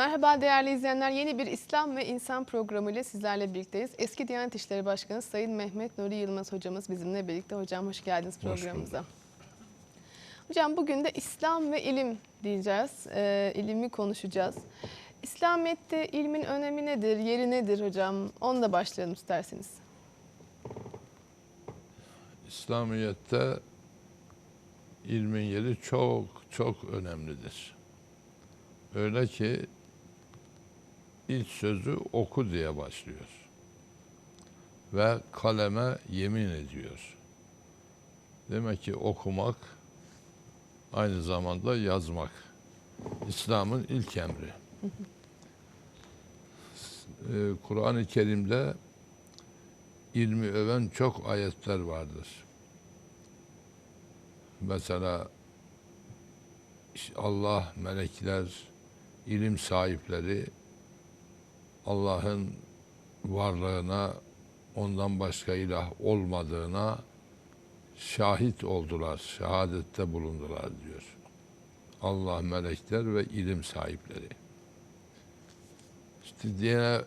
Merhaba değerli izleyenler. Yeni bir İslam ve İnsan programı ile sizlerle birlikteyiz. Eski Diyanet İşleri Başkanı Sayın Mehmet Nuri Yılmaz hocamız bizimle birlikte. Hocam hoş geldiniz programımıza. Hocam bugün de İslam ve ilim diyeceğiz. Ee, ilimi konuşacağız. İslamiyet'te ilmin önemi nedir, yeri nedir hocam? Onunla başlayalım isterseniz. İslamiyet'te ilmin yeri çok çok önemlidir. Öyle ki ilk sözü oku diye başlıyor. Ve kaleme yemin ediyor. Demek ki okumak aynı zamanda yazmak. İslam'ın ilk emri. Ee, Kur'an-ı Kerim'de ilmi öven çok ayetler vardır. Mesela Allah, melekler, ilim sahipleri Allah'ın varlığına, ondan başka ilah olmadığına şahit oldular, şehadette bulundular diyor. Allah, melekler ve ilim sahipleri. İşte diye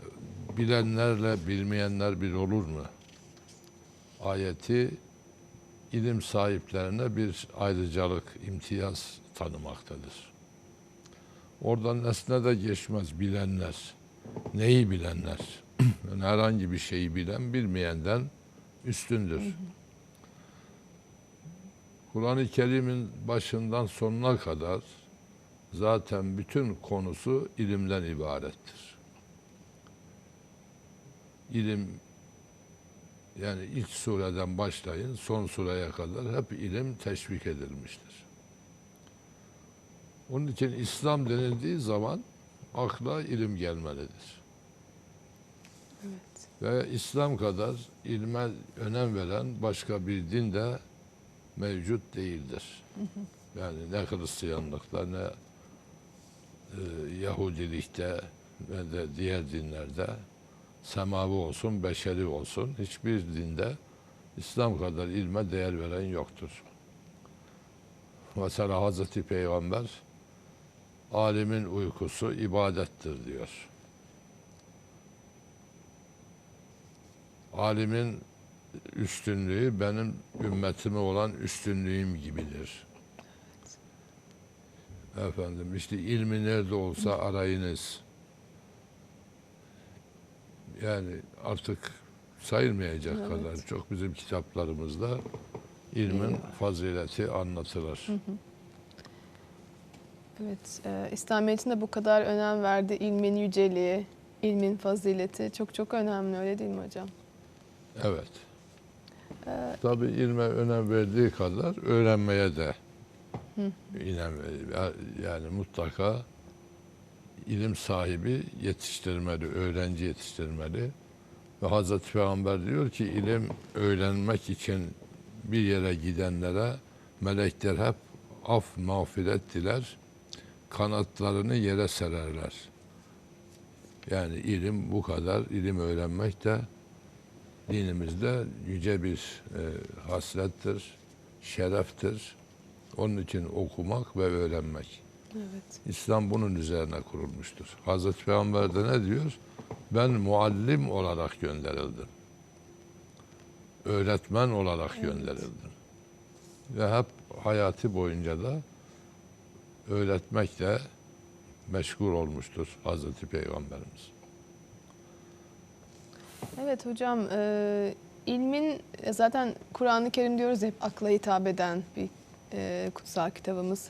bilenlerle bilmeyenler bir olur mu? Ayeti ilim sahiplerine bir ayrıcalık, imtiyaz tanımaktadır. Oradan nesne de geçmez bilenler. Neyi bilenler? Yani herhangi bir şeyi bilen bilmeyenden üstündür. Kur'an-ı Kerim'in başından sonuna kadar zaten bütün konusu ilimden ibarettir. İlim yani ilk sureden başlayın son sureye kadar hep ilim teşvik edilmiştir. Onun için İslam denildiği zaman akla ilim gelmelidir. Evet. Ve İslam kadar ilme önem veren başka bir din de mevcut değildir. Yani ne Hristiyanlıkta ne e, Yahudilikte ve de diğer dinlerde semavi olsun, beşeri olsun hiçbir dinde İslam kadar ilme değer veren yoktur. Mesela Hazreti Peygamber alimin uykusu ibadettir diyor. Alimin üstünlüğü benim ümmetime olan üstünlüğüm gibidir. Efendim işte ilmi nerede olsa arayınız. Yani artık sayılmayacak Evet. kadar çok bizim kitaplarımızda ilmin fazileti anlatılır. Evet, e, İslamiyet'in de bu kadar önem verdiği ilmin yüceliği, ilmin fazileti çok çok önemli öyle değil mi hocam? Evet. Ee, Tabii ilme önem verdiği kadar öğrenmeye de önem veriyor. Yani mutlaka ilim sahibi yetiştirmeli, öğrenci yetiştirmeli. Ve Hazreti Peygamber diyor ki ilim öğrenmek için bir yere gidenlere melekler hep af mağfiret diler, kanatlarını yere sererler. Yani ilim bu kadar, ilim öğrenmek de dinimizde yüce bir e, haslettir, şereftir. Onun için okumak ve öğrenmek. evet. İslam bunun üzerine kurulmuştur. Hazreti Peygamber de ne diyor? Ben muallim olarak gönderildim. Öğretmen olarak Evet. gönderildim. Ve hep hayatı boyunca da öğretmekle meşgul olmuştur Hazreti Peygamberimiz. Evet hocam, e, ilmin e, zaten Kur'an-ı Kerim diyoruz hep akla hitap eden bir e, kutsal kitabımız.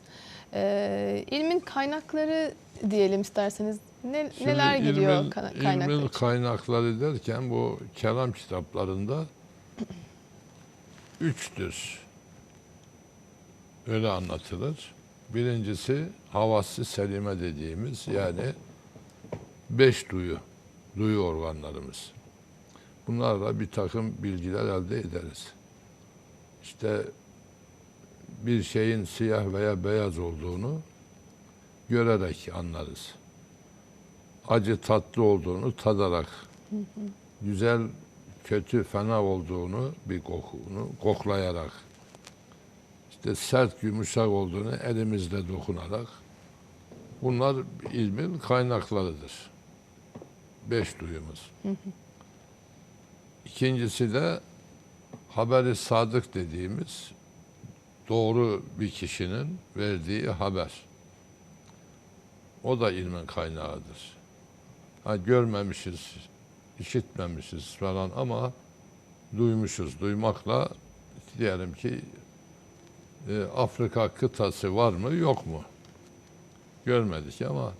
E, ilmin kaynakları diyelim isterseniz. Ne, Şimdi neler giriyor ilmin- kana- kaynaklar ilmin için? kaynakları derken bu kelam kitaplarında üçtür. Öyle anlatılır. Birincisi havası selime dediğimiz yani beş duyu, duyu organlarımız. Bunlarla bir takım bilgiler elde ederiz. İşte bir şeyin siyah veya beyaz olduğunu görerek anlarız acı tatlı olduğunu tadarak, güzel kötü fena olduğunu bir kokunu koklayarak, işte sert yumuşak olduğunu elimizle dokunarak Bunlar ilmin kaynaklarıdır. Beş duyumuz. İkincisi de haberi sadık dediğimiz doğru bir kişinin verdiği haber. O da ilmin kaynağıdır. Ha, görmemişiz, işitmemişiz falan ama duymuşuz. Duymakla diyelim ki e, Afrika kıtası var mı yok mu? Görmedik ama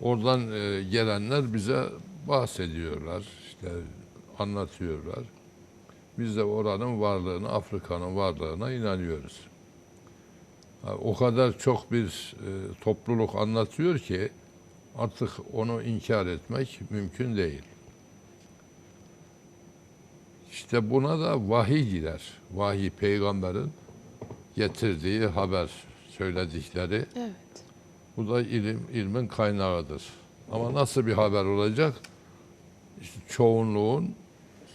oradan e, gelenler bize bahsediyorlar, işte anlatıyorlar. Biz de oranın varlığına, Afrika'nın varlığına inanıyoruz. O kadar çok bir e, topluluk anlatıyor ki artık onu inkar etmek mümkün değil. İşte buna da vahiy gider. Vahiy peygamberin getirdiği haber, söyledikleri. Evet. Bu da ilim, ilmin kaynağıdır. Ama nasıl bir haber olacak? İşte çoğunluğun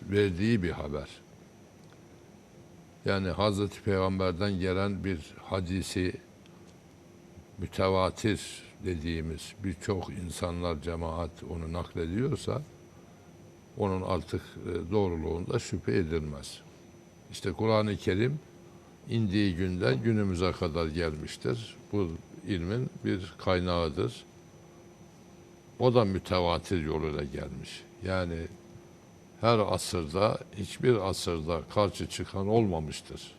verdiği bir haber. Yani Hazreti Peygamber'den gelen bir hadisi mütevatir dediğimiz birçok insanlar cemaat onu naklediyorsa onun artık e, doğruluğunda şüphe edilmez. İşte Kur'an-ı Kerim indiği günden günümüze kadar gelmiştir. Bu ilmin bir kaynağıdır. O da mütevatir yoluyla gelmiş. Yani her asırda, hiçbir asırda karşı çıkan olmamıştır.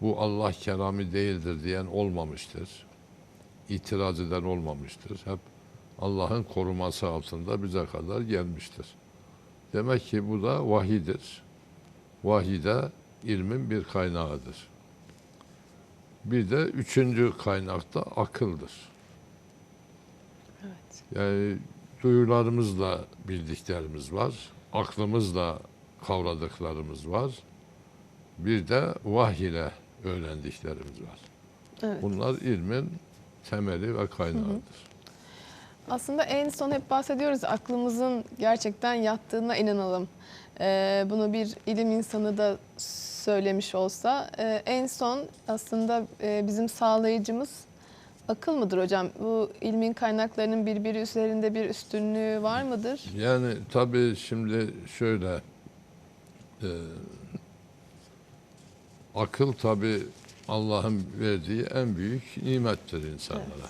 Bu Allah kelamı değildir diyen olmamıştır. İtiraz eden olmamıştır. Hep Allah'ın koruması altında bize kadar gelmiştir. Demek ki bu da vahidir. Vahiy de ilmin bir kaynağıdır. Bir de üçüncü kaynak da akıldır. Evet. Yani duyularımızla bildiklerimiz var, aklımızla kavradıklarımız var. Bir de vahiy ile öğrendiklerimiz var. Evet. Bunlar ilmin temeli ve kaynağıdır. Aslında en son hep bahsediyoruz aklımızın gerçekten yattığına inanalım. Ee, bunu bir ilim insanı da söylemiş olsa e, en son aslında e, bizim sağlayıcımız akıl mıdır hocam? Bu ilmin kaynaklarının birbiri üzerinde bir üstünlüğü var mıdır? Yani tabii şimdi şöyle e, akıl tabii Allah'ın verdiği en büyük nimettir insanlara.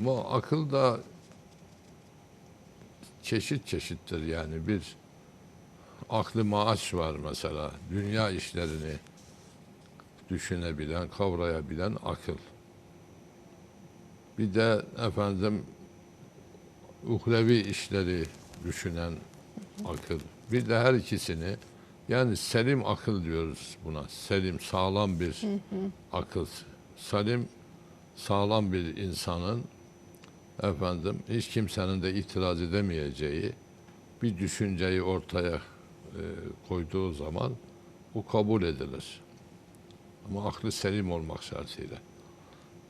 Ama akıl da çeşit çeşittir yani bir aklı maaş var mesela dünya işlerini düşünebilen, kavrayabilen akıl. Bir de efendim uhrevi işleri düşünen akıl. Bir de her ikisini yani selim akıl diyoruz buna. Selim, sağlam bir akıl. Salim, sağlam bir insanın efendim hiç kimsenin de itiraz edemeyeceği bir düşünceyi ortaya e, koyduğu zaman bu kabul edilir. Ama aklı selim olmak şartıyla.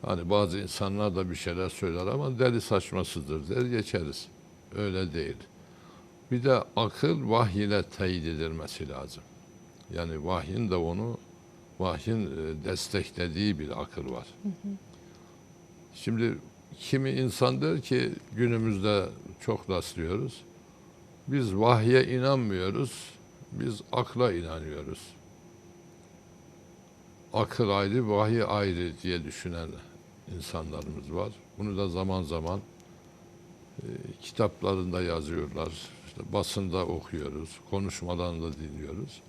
Hani bazı insanlar da bir şeyler söyler ama deli saçmasıdır der geçeriz. Öyle değil. Bir de akıl vahiy ile teyit edilmesi lazım. Yani vahyin de onu vahyin e, desteklediği bir akıl var. Şimdi kimi insan der ki günümüzde çok rastlıyoruz. Biz vahye inanmıyoruz. Biz akla inanıyoruz. Akıl ayrı, vahiy ayrı diye düşünen insanlarımız var. Bunu da zaman zaman e, kitaplarında yazıyorlar. İşte basında okuyoruz, konuşmalarında dinliyoruz.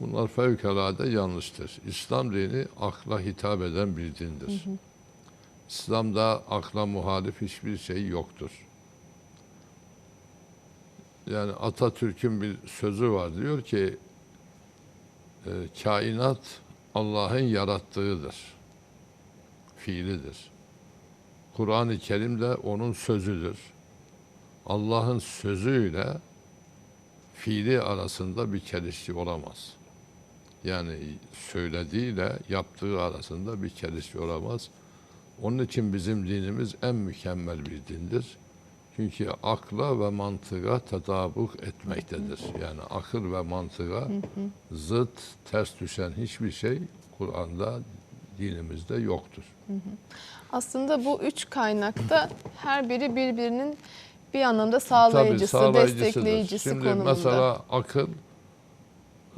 Bunlar fevkalade yanlıştır. İslam dini akla hitap eden bir dindir. İslam'da akla muhalif hiçbir şey yoktur. Yani Atatürk'ün bir sözü var diyor ki e, kainat Allah'ın yarattığıdır. Fiilidir. Kur'an-ı Kerim de onun sözüdür. Allah'ın sözüyle fiili arasında bir çelişki olamaz. Yani söylediğiyle yaptığı arasında bir çelişki olamaz. Onun için bizim dinimiz en mükemmel bir dindir. Çünkü akla ve mantığa tedabuk etmektedir. Yani akıl ve mantığa zıt, ters düşen hiçbir şey Kur'an'da dinimizde yoktur. Aslında bu üç kaynakta her biri birbirinin bir anlamda sağlayıcısı, sağlayıcısıdır. destekleyicisi Şimdi konumunda. mesela akıl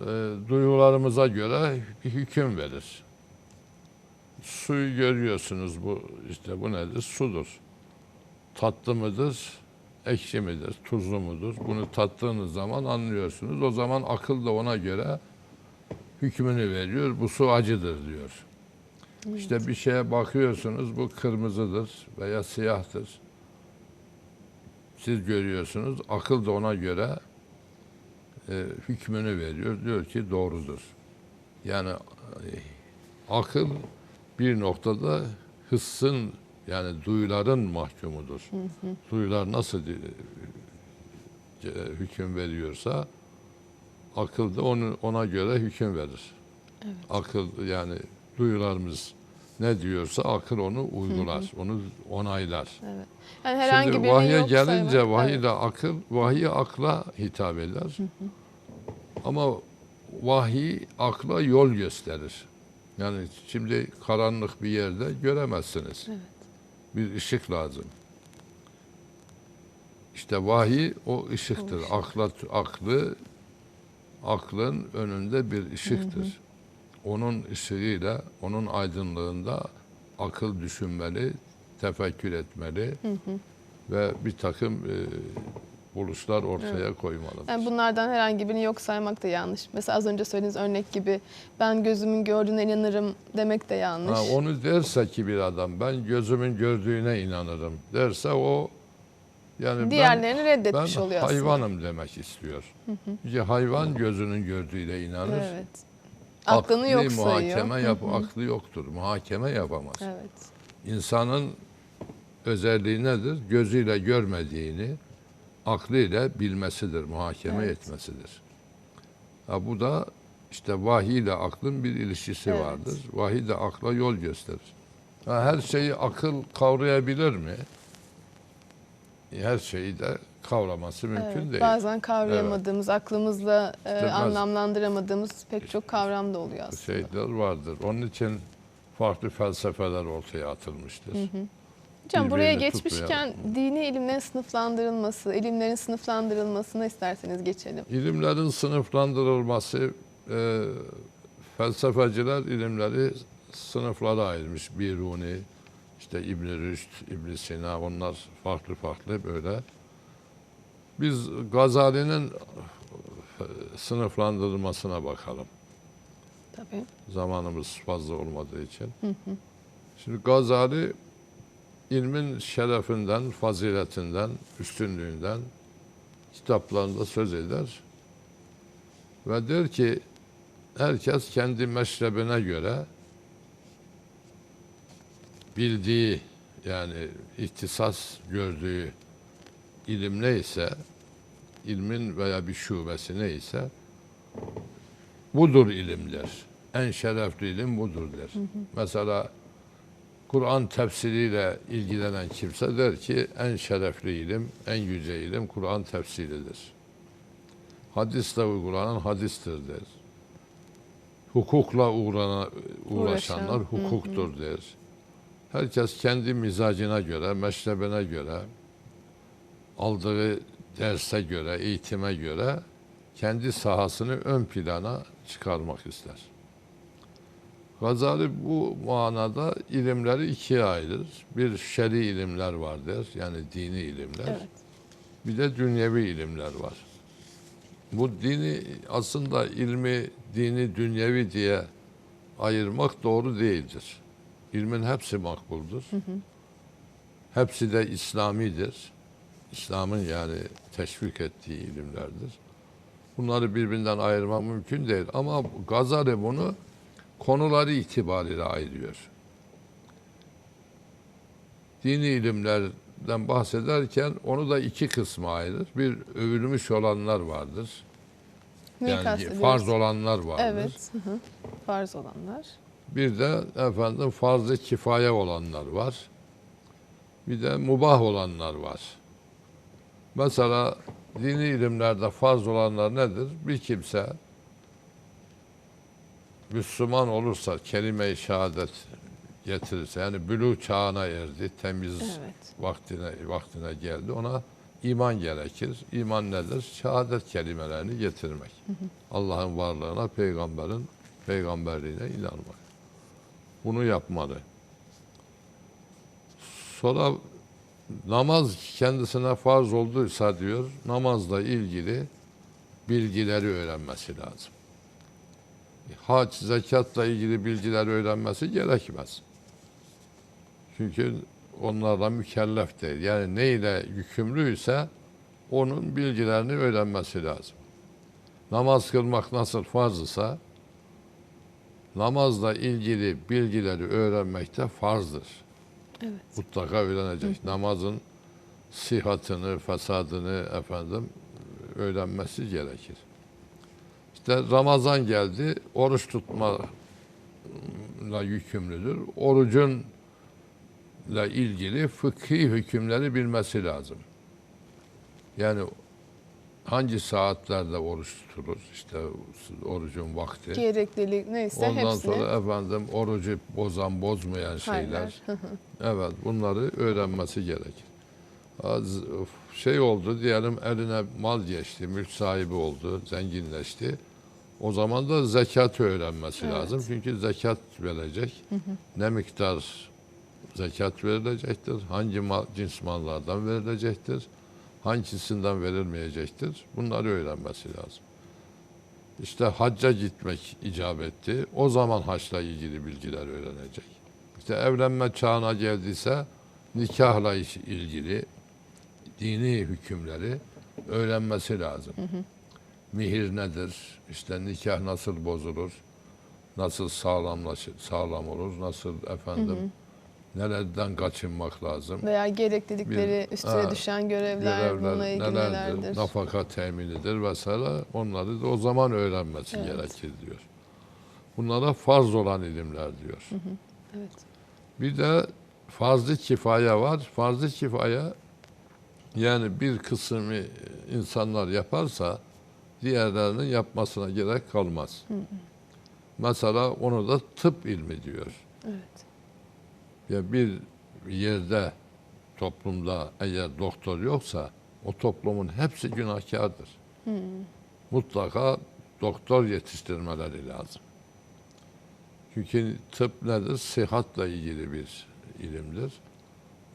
e, duyularımıza göre bir hüküm verir. Suyu görüyorsunuz bu işte bu nedir? Sudur. Tatlı mıdır? Ekşi midir? Tuzlu mudur? Bunu tattığınız zaman anlıyorsunuz. O zaman akıl da ona göre hükmünü veriyor. Bu su acıdır diyor. İşte bir şeye bakıyorsunuz bu kırmızıdır veya siyahtır. Siz görüyorsunuz. Akıl da ona göre e, hükmünü veriyor. Diyor ki doğrudur. Yani e, akıl bir noktada hıssın yani duyuların mahkumudur. Duyular nasıl e, e, hüküm veriyorsa akıl da onu ona göre hüküm verir. Akıl yani duyularımız ne diyorsa akıl onu uygular, onu onaylar. Evet. Yani herhangi Şimdi vahye yok gelince saymak- vahiy Evet. akıl, vahiy akla hitap eder. Ama vahiy akla yol gösterir. Yani şimdi karanlık bir yerde göremezsiniz. Evet. Bir ışık lazım. İşte vahiy o ışıktır. Akla, aklı aklın önünde bir ışıktır. Onun ışığıyla, onun aydınlığında akıl düşünmeli, tefekkür etmeli ve bir takım e, buluşlar ortaya koymalıdır. Yani bunlardan herhangi birini yok saymak da yanlış. Mesela az önce söylediğiniz örnek gibi ben gözümün gördüğüne inanırım demek de yanlış. Ha, onu derse ki bir adam ben gözümün gördüğüne inanırım derse o yani Diğerlerini ben, reddetmiş ben oluyor aslında. hayvanım demek istiyor. Çünkü hayvan gözünün gördüğüyle inanır. Evet. Aklını Akli yok sayıyor. muhakeme yap, aklı yoktur. Muhakeme yapamaz. Evet. İnsanın özelliği nedir? Gözüyle görmediğini aklıyla bilmesidir, muhakeme Evet. etmesidir. Ha, bu da işte vahiy ile aklın bir ilişkisi Evet. vardır. Vahiy de akla yol gösterir. Ha, her şeyi akıl kavrayabilir mi? Her şeyi de kavraması mümkün evet. değil. Bazen kavrayamadığımız, aklımızla e, İşte anlamlandıramadığımız pek çok kavram da oluyor aslında. şeyler vardır. Onun için farklı felsefeler ortaya atılmıştır. Hocam buraya geçmişken dini ilimlerin sınıflandırılması, ilimlerin sınıflandırılmasına isterseniz geçelim. İlimlerin sınıflandırılması, e, felsefeciler ilimleri sınıflara ayırmış. Biruni, işte İbn Rüşd, İbn Sina, onlar farklı farklı böyle. Biz Gazali'nin e, sınıflandırılmasına bakalım. Tabii. Zamanımız fazla olmadığı için. Şimdi Gazali ilmin şerefinden, faziletinden, üstünlüğünden kitaplarında söz eder. Ve der ki herkes kendi meşrebine göre bildiği yani ihtisas gördüğü ilim neyse ilmin veya bir şubesi neyse budur ilimdir. En şerefli ilim budur der. Mesela Kur'an tefsiriyle ilgilenen kimse der ki en şerefli ilim, en yüce ilim Kur'an tefsiridir. Hadisle uygulanan hadistir der. Hukukla uğrana, uğraşanlar hukuktur der. Herkes kendi mizacına göre, meşrebine göre, aldığı derse göre, eğitime göre kendi sahasını ön plana çıkarmak ister. Gazali bu manada ilimleri ikiye ayırır. Bir şer'i ilimler vardır, yani dini ilimler. Evet. Bir de dünyevi ilimler var. Bu dini aslında ilmi dini dünyevi diye ayırmak doğru değildir. İlmin hepsi makbuldür. Hepsi de İslamidir. İslam'ın yani teşvik ettiği ilimlerdir. Bunları birbirinden ayırmak mümkün değil. Ama Gazali bunu konuları itibariyle ayırıyor. Dini ilimlerden bahsederken onu da iki kısma ayırır. Bir övülmüş olanlar vardır. Neyi yani farz olanlar vardır. Evet. Hı hı. Farz olanlar. Bir de efendim farz-ı kifaye olanlar var. Bir de mubah olanlar var. Mesela dini ilimlerde farz olanlar nedir? Bir kimse Müslüman olursa kelime-i şehadet getirirse yani bülü çağına erdi, temiz Evet. vaktine vaktine geldi. Ona iman gerekir. İman nedir? Şehadet kelimelerini getirmek. Allah'ın varlığına, peygamberin peygamberliğine inanmak. Bunu yapmalı. Sonra namaz kendisine farz olduysa diyor, namazla ilgili bilgileri öğrenmesi lazım. Hac, zekatla ilgili bilgileri öğrenmesi gerekmez. Çünkü onlarla mükellef değil. Yani neyle yükümlüyse onun bilgilerini öğrenmesi lazım. Namaz kılmak nasıl farz ise namazla ilgili bilgileri öğrenmek de farzdır. Evet. Mutlaka öğrenecek. Namazın sihatını, fesadını efendim öğrenmesi gerekir. İşte Ramazan geldi, oruç tutmayla yükümlüdür. Orucun ile ilgili fıkhi hükümleri bilmesi lazım. Yani hangi saatlerde oruç tutulur? İşte orucun vakti. Gereklilik neyse Ondan hepsini. sonra efendim orucu bozan bozmayan şeyler. Evet bunları öğrenmesi gerekir. Az şey oldu diyelim eline mal geçti, mülk sahibi oldu, zenginleşti. O zaman da zekatı öğrenmesi Evet. lazım. Çünkü zekat verecek. Ne miktar zekat verilecektir? Hangi mal, cins mallardan verilecektir? Hangisinden verilmeyecektir? Bunları öğrenmesi lazım. İşte hacca gitmek icap etti. O zaman haçla ilgili bilgiler öğrenecek. İşte evlenme çağına geldiyse nikahla ilgili dini hükümleri öğrenmesi lazım. Mihir nedir? İşte nikah nasıl bozulur? Nasıl sağlamlaşır, sağlam olur? Nasıl efendim nelerden kaçınmak lazım? Veya gereklilikleri Bir- üstüne ha, düşen görevler, bununla ilgili nelerdir? nelerdir? Nafaka teminidir vesaire. Onları da o zaman öğrenmesi Evet. gerekir diyor. Bunlara farz olan ilimler diyor. Evet. Bir de farz-ı kifaye var. Farz-ı kifaye yani bir kısmı insanlar yaparsa diğerlerinin yapmasına gerek kalmaz. Mesela onu da tıp ilmi diyor. Evet. Ya bir yerde toplumda eğer doktor yoksa o toplumun hepsi günahkardır. Mutlaka doktor yetiştirmeleri lazım. Çünkü tıp nedir? Sıhhatla ilgili bir ilimdir.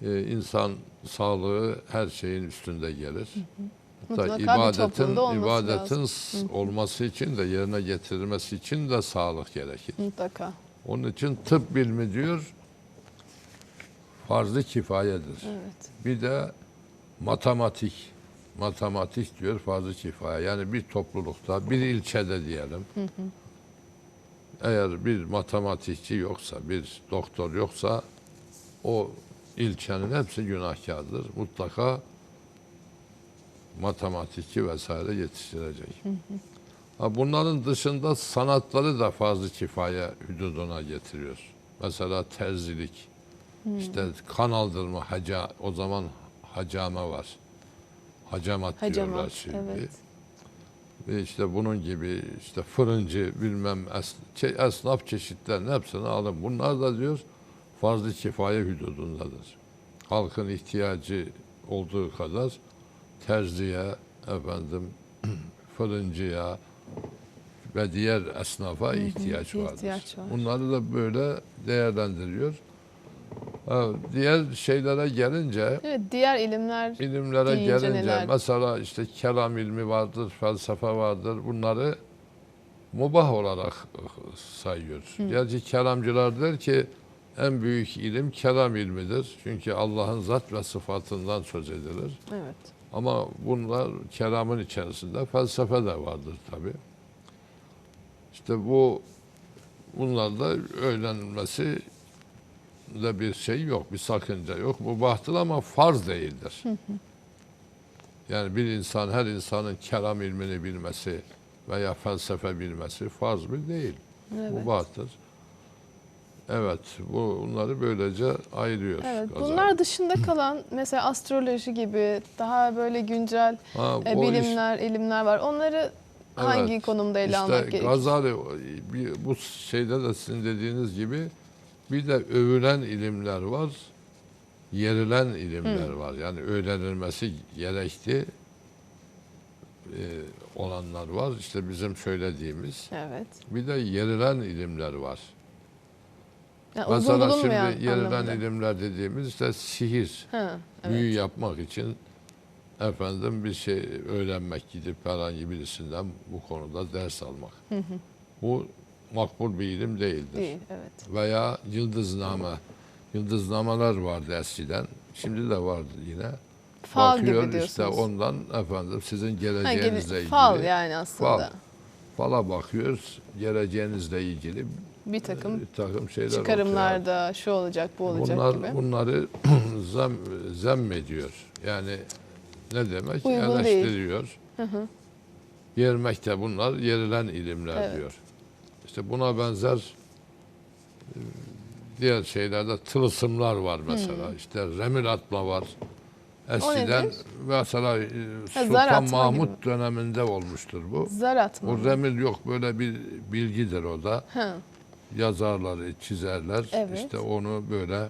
Ee, insan sağlığı her şeyin üstünde gelir. Hatta Mutlaka ibadetin ibadetin lazım. olması için de yerine getirilmesi için de sağlık gerekir. Mutlaka. Onun için tıp bilmi diyor farz-ı kifayedir. Evet. Bir de matematik. Matematik diyor farz-ı kifaye. Yani bir toplulukta, bir ilçede diyelim. Eğer bir matematikçi yoksa, bir doktor yoksa o ilçenin hepsi günahkardır. Mutlaka matematikçi vesaire yetiştirecek. Ha, bunların dışında sanatları da farz-ı kifaye hududuna getiriyor. Mesela terzilik, işte kan aldırma, haca, o zaman hacame var. Hacamat, diyorlar Hacamat. şimdi. Evet. Ve işte bunun gibi işte fırıncı bilmem es, çe- esnaf çeşitlerin hepsini alın. Bunlar da diyor farz-ı kifaye hududundadır. Halkın ihtiyacı olduğu kadar terziye, efendim fırıncıya ve diğer esnafa ihtiyaç vardır. ihtiyaç var. Bunları da böyle değerlendiriyor. Diğer şeylere gelince Evet, diğer ilimler İlimlere gelince neler? mesela işte kelam ilmi vardır, felsefe vardır. Bunları mubah olarak sayıyor. Gerçi kelamcılar der ki en büyük ilim kelam ilmidir. Çünkü Allah'ın zat ve sıfatından söz edilir. evet. Ama bunlar kelamın içerisinde felsefe de vardır tabi. İşte bu bunlarda öğrenilmesi de bir şey yok, bir sakınca yok. Mubahtır ama farz değildir. Yani bir insan, her insanın kelam ilmini bilmesi veya felsefe bilmesi farz mı değil. Evet. Mubahtır. Evet, bu bunları böylece ayırıyor. Evet, bunlar dışında kalan mesela astroloji gibi daha böyle güncel Ha, e, o iş- bilimler, ilimler var. Onları hangi Evet. konumda ele işte almak gerekir? Gazali bu şeyde de sizin dediğiniz gibi bir de övülen ilimler var, yerilen ilimler var. Yani öğrenilmesi gerekti e, olanlar var. İşte bizim söylediğimiz. Evet. Bir de yerilen ilimler var. Yani uzun Mesela bulunmayan şimdi yerilen anlamında. ilimler dediğimiz işte sihir, Ha, evet. büyü yapmak için efendim bir şey öğrenmek, gidip herhangi birisinden bu konuda ders almak. Bu makbul bir ilim değildir. Değil, evet. Veya yıldızname, yıldıznameler vardı eskiden. Şimdi de vardı yine. Fal Bakıyor gibi işte diyorsunuz. ondan efendim sizin Ha, gene- geleceğinizle ilgili. fal yani aslında. Fal. Fala bakıyoruz. Geleceğinizle ilgili Bir takım bir takım şeyler ortaya çıkarımlarda şu olacak, bu olacak Bunlar, gibi. Bunları zem, zemmediyor. Yani ne demek? Uygun. Eleştiriyor. Yermekte bunlar yerilen ilimler Evet. diyor. İşte buna benzer e, diğer şeylerde tılsımlar var mesela. İşte remil atma var. Eskiden mesela e, zar Sultan Mahmut döneminde olmuştur bu. Zar atma. O remil yok böyle bir bilgidir o da Ha, yazarları, çizerler. Evet. İşte onu böyle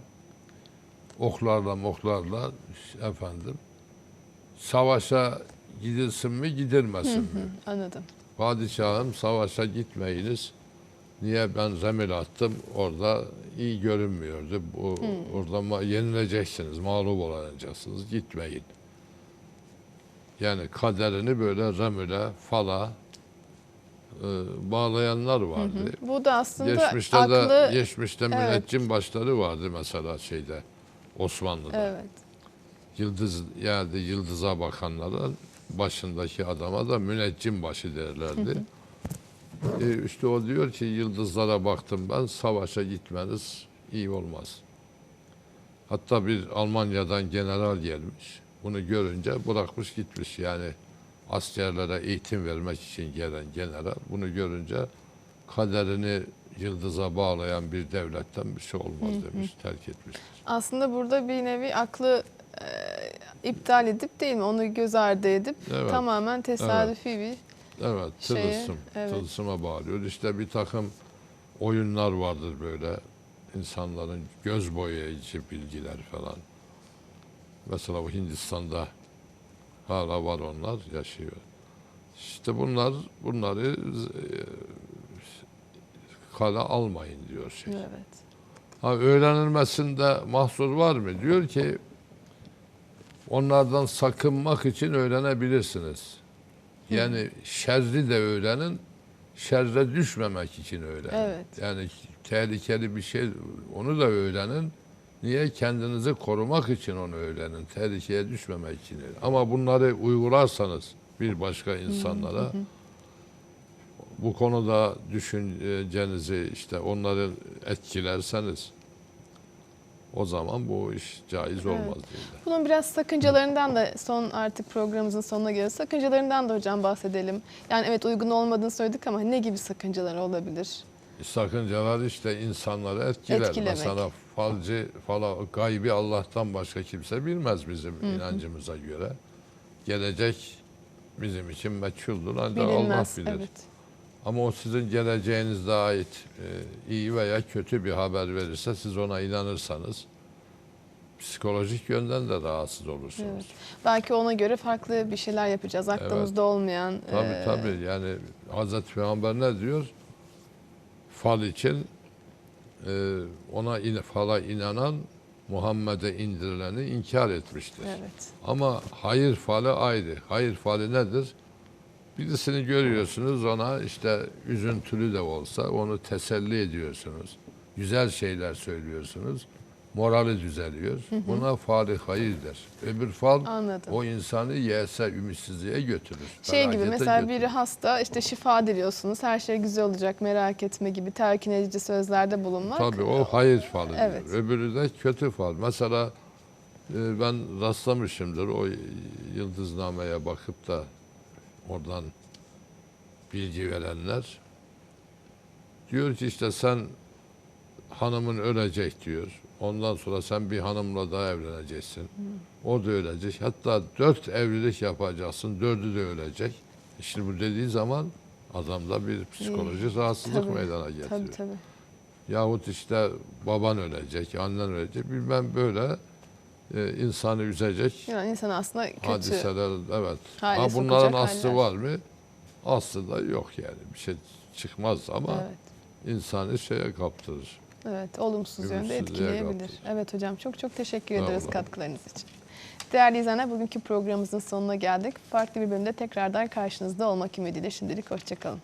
oklarla moklarla efendim savaşa gidilsin mi gidilmesin mi? anladım. Padişahım savaşa gitmeyiniz. Niye ben remil attım orada iyi görünmüyordu. Bu, Orada ma- yenileceksiniz, mağlup olacaksınız. Gitmeyin. Yani kaderini böyle remile, fala e, bağlayanlar vardı. Bu da aslında Geçmişte aklı... de geçmişte Evet. müneccim başları vardı mesela şeyde Osmanlı'da. Evet. Yıldız yani yıldıza bakanların başındaki adama da müneccim başı derlerdi. E, işte o diyor ki yıldızlara baktım ben savaşa gitmeniz iyi olmaz. Hatta bir Almanya'dan general gelmiş. Bunu görünce bırakmış gitmiş yani askerlere eğitim vermek için gelen general bunu görünce kaderini yıldıza bağlayan bir devletten bir şey olmaz demiş, terk etmiş. Aslında burada bir nevi aklı e, iptal edip değil mi? Onu göz ardı edip Evet. tamamen tesadüfi bir Evet, tılsım. evet. Tılsıma bağlıyor. İşte bir takım oyunlar vardır böyle. insanların göz boyayıcı bilgiler falan. Mesela bu Hindistan'da hala var onlar yaşıyor. İşte bunlar bunları e, kale almayın diyor şey. evet. Ha, öğrenilmesinde mahsur var mı? Diyor ki onlardan sakınmak için öğrenebilirsiniz. Yani şerri de öğrenin, şerre düşmemek için öğrenin. Evet. Yani tehlikeli bir şey onu da öğrenin. Niye? Kendinizi korumak için onu öğrenin. Tehlikeye düşmemek için. Ama bunları uygularsanız bir başka insanlara bu konuda düşüncenizi işte onları etkilerseniz o zaman bu iş caiz olmaz diyorlar. Bunun biraz sakıncalarından da son artık programımızın sonuna geliyoruz. Sakıncalarından da hocam bahsedelim. Yani evet uygun olmadığını söyledik ama ne gibi sakıncalar olabilir? Sakıncalar işte insanları etkiler. Etkilemek. Mesela falcı, fala, gaybi Allah'tan başka kimse bilmez bizim inancımıza göre. Gelecek bizim için meçhuldür ancak Allah Bilinmez. bilir. Evet. Ama o sizin geleceğinizde ait e, iyi veya kötü bir haber verirse siz ona inanırsanız psikolojik yönden de rahatsız olursunuz. Evet. Belki ona göre farklı bir şeyler yapacağız. Aklımızda olmayan. Tabii e, tabii yani Hazreti Peygamber ne diyor? Fal için e, ona in, fala inanan Muhammed'e indirileni inkar etmiştir. Evet. Ama hayır falı ayrı. Hayır falı nedir? Birisini görüyorsunuz ona işte üzüntülü de olsa onu teselli ediyorsunuz. Güzel şeyler söylüyorsunuz. Morali düzeliyor. Buna fali hayırdır. Öbür fal Anladım. o insanı yese ümitsizliğe götürür. Şey gibi mesela götürür. biri hasta işte şifa diliyorsunuz. Her şey güzel olacak merak etme gibi telkin edici sözlerde bulunmak. Tabii o hayır falı Evet. diyor. Öbürü de kötü fal. Mesela e, ben rastlamışımdır o yıldıznameye bakıp da oradan bilgi verenler. Diyor ki işte sen hanımın ölecek diyor. Ondan sonra sen bir hanımla daha evleneceksin. O da ölecek. Hatta dört evlilik yapacaksın. Dördü de ölecek. İşte bu dediği zaman adamda bir psikolojik rahatsızlık Tabii, meydana getiriyor. Tabii tabii. Yahut işte baban ölecek, annen ölecek, bilmem böyle e, insanı üzecek Yani insan aslında kötü. hadiseler. Evet. Ha, bunların aslı haller. var mı? Aslı da yok yani. Bir şey çıkmaz ama Evet. insanı şeye kaptırır. Evet, olumsuz yönde etkileyebilir. Evet hocam, çok çok teşekkür Sağ ederiz olun. katkılarınız için. Değerli izleyenler, bugünkü programımızın sonuna geldik. Farklı bir bölümde tekrardan karşınızda olmak ümidiyle şimdilik hoşçakalın.